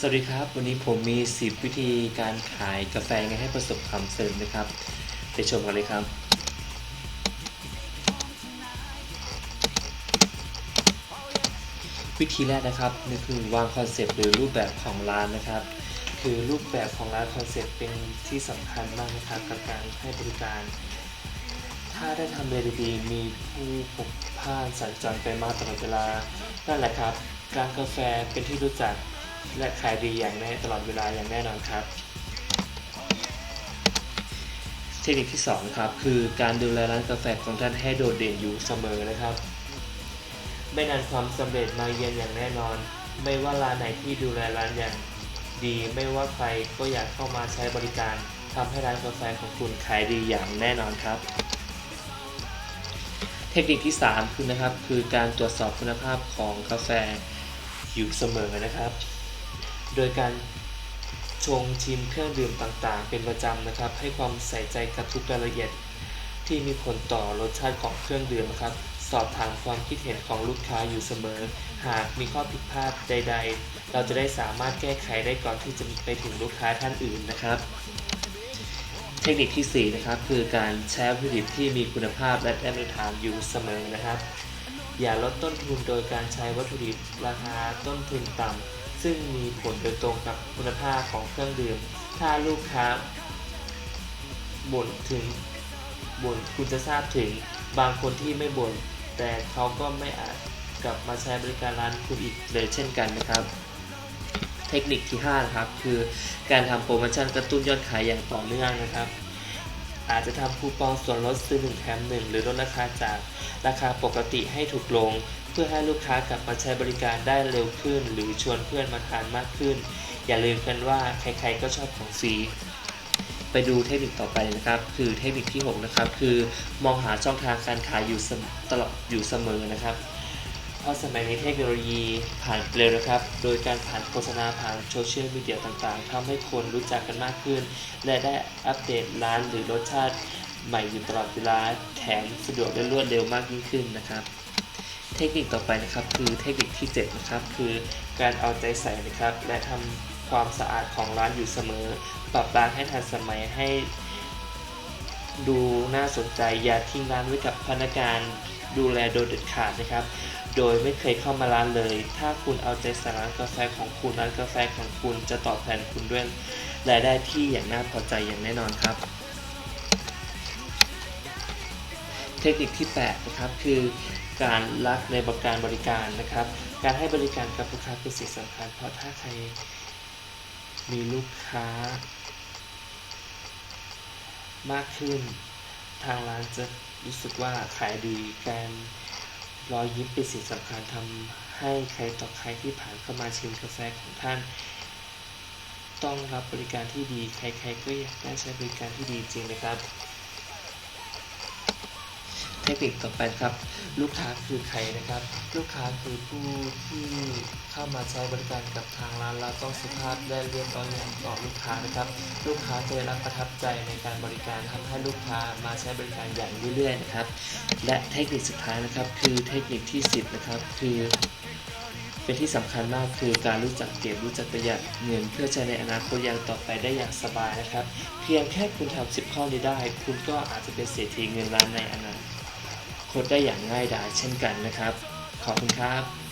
สวัสดีครับ วันนี้ผมมี 10 วิธีการขายกาแฟไงให้ประสบความสำเร็จนะครับ ไปชมกันเลยครับ วิธีแรกนะครับนี่คือวางคอนเซปต์หรือรูปแบบของร้านนะครับ คือรูปแบบของร้านคอนเซปต์เป็นที่สำคัญมากนะครับกับการให้บริการ ถ้าได้ทำเลดีๆมีผู้พกผ่านสัญจรไปมาตลอดเวลานั่นแหละครับร้านกาแฟเป็นที่รู้จัก และขายดีอย่างแน่ตลอดเวลาอย่างแน่นอนครับ เทคนิคที่สองครับคือการดูแลร้านกาแฟของท่านให้โดดเด่นอยู่เสมอนะครับ ไม่นานความสำเร็จมาเยือนอย่างแน่นอน ไม่ว่าร้านไหนที่ดูแลร้านอย่างดี ไม่ว่าใครก็อยากเข้ามาใช้บริการทำให้ร้านกาแฟของคุณขายดีอย่างแน่นอนครับเทคนิคที่ 3 คือนะครับคือการตรวจสอบคุณภาพของกาแฟอยู่เสมอนะครับ โดยการชงชิมเครื่องดื่มต่างๆ เป็นประจำนะครับ ให้ความใส่ใจกับทุกรายละเอียดที่มีผลต่อรสชาติของเครื่องดื่มนะครับ สอบถามความคิดเห็นของลูกค้าอยู่เสมอ หากมีข้อผิดพลาดใด ๆ เราจะได้สามารถแก้ไขได้ก่อนที่จะไปถึงลูกค้าท่านอื่นนะครับ เทคนิคที่ 4 นะครับคือการใช้วัตถุดิบที่มีคุณภาพและได้มาตรฐานอยู่เสมอนะครับ อย่าลดต้นทุนโดยการใช้วัตถุดิบราคาต้นทุนต่ำ ซึ่งมีผลโดยตรงกับคุณภาพของเครื่องดื่ม ถ้าลูกค้าบ่นถึงบ่นคุณจะทราบถึงบางคนที่ไม่บ่นแต่เขาก็ไม่อาจกลับมาใช้บริการร้านคุณอีกเลยเช่นกันนะครับ เทคนิคที่5นะครับคือการทำโปรโมชั่นกระตุ้นยอดขายอย่างต่อเนื่องนะครับอาจจะทำคูปองส่วนลดซื้อ1แถม1หรือลดราคาจากราคาปกติให้ถูกลง พื่อให้ลูกค้ากลับมาใช้บริการได้เร็วขึ้น หรือชวนเพื่อนมาทานมากขึ้น อย่าลืมกันว่าใครๆก็ชอบของฟรีไปดูเทคนิคต่อไปนะครับ คือเทคนิคที่ 6 นะครับ คือมองหาช่องทางการขายอยู่ตลอดอยู่เสมอนะครับ เพราะสมัยนี้เทคโนโลยีผ่านเร็วนะครับ โดยการผ่านโฆษณาผ่านโซเชียลมีเดียต่างๆทำให้คนรู้จักกันมากขึ้น และได้อัปเดตร้านหรือรสชาติใหม่อยู่ตลอดเวลาแถมสะดวกและรวดเร็วมากยิ่งขึ้นนะครับ เทคนิคต่อไปนะครับคือเทคนิคที่7นะครับคือการเอาใจใส่นะครับ และทำความสะอาดของร้านอยู่เสมอ ปรับร้านให้ทันสมัยให้ ดูน่าสนใจอย่าทิ้งร้านไว้กับพนักงานดูแลโดยเด็ดขาดนะครับ โดยไม่เคยเข้ามาร้านเลย ถ้าคุณเอาใจใส่ร้านกาแฟของคุณร้านกาแฟของคุณจะตอบแทนคุณด้วยรายได้ที่อย่างน่าพอใจอย่างแน่นอนครับ ทคนิคที่8นะครับคือการรักในบริการบริการนะครับ การให้บริการกับลูกค้าเป็นสิ่งสำคัญ เพราะถ้าใครมีลูกค้า มากขึ้น ทางร้านจะรู้สึกว่าขายดีการรอยยิ้มเป็นสิ่งสำคัญทำให้ใครต่อใครที่ผ่านเข้ามาชิมกาแฟของท่าน ต้องรับบริการที่ดี ใครๆก็อยากได้ใช้บริการที่ดีจริงนะครับ เทคนิคต่อไปครับ ลูกค้าคือใครนะครับ ลูกค้าคือผู้ที่เข้ามาใช้บริการกับทางร้านเราต้องสุภาพและเรียบร้อยอย่างต่อลูกค้านะครับ ลูกค้าจะได้รับประทับใจในการบริการทำให้ลูกค้ามาใช้บริการอย่างเรื่อยๆนะครับ และเทคนิคสุดท้ายนะครับ คือเทคนิคที่ 10 นะครับ คือเป็นที่สำคัญมากคือการรู้จักเก็บรู้จักประหยัดเงินเพื่อใช้ในอนาคตอย่างต่อไปได้อย่างสบายนะครับ เพียงแค่คุณทำ10 ข้อนี้ได้ คุณก็อาจจะเป็นเศรษฐีเงินล้านในอนาคต คตได้อย่างง่ายดายเช่นกันนะครับ ขอบคุณครับ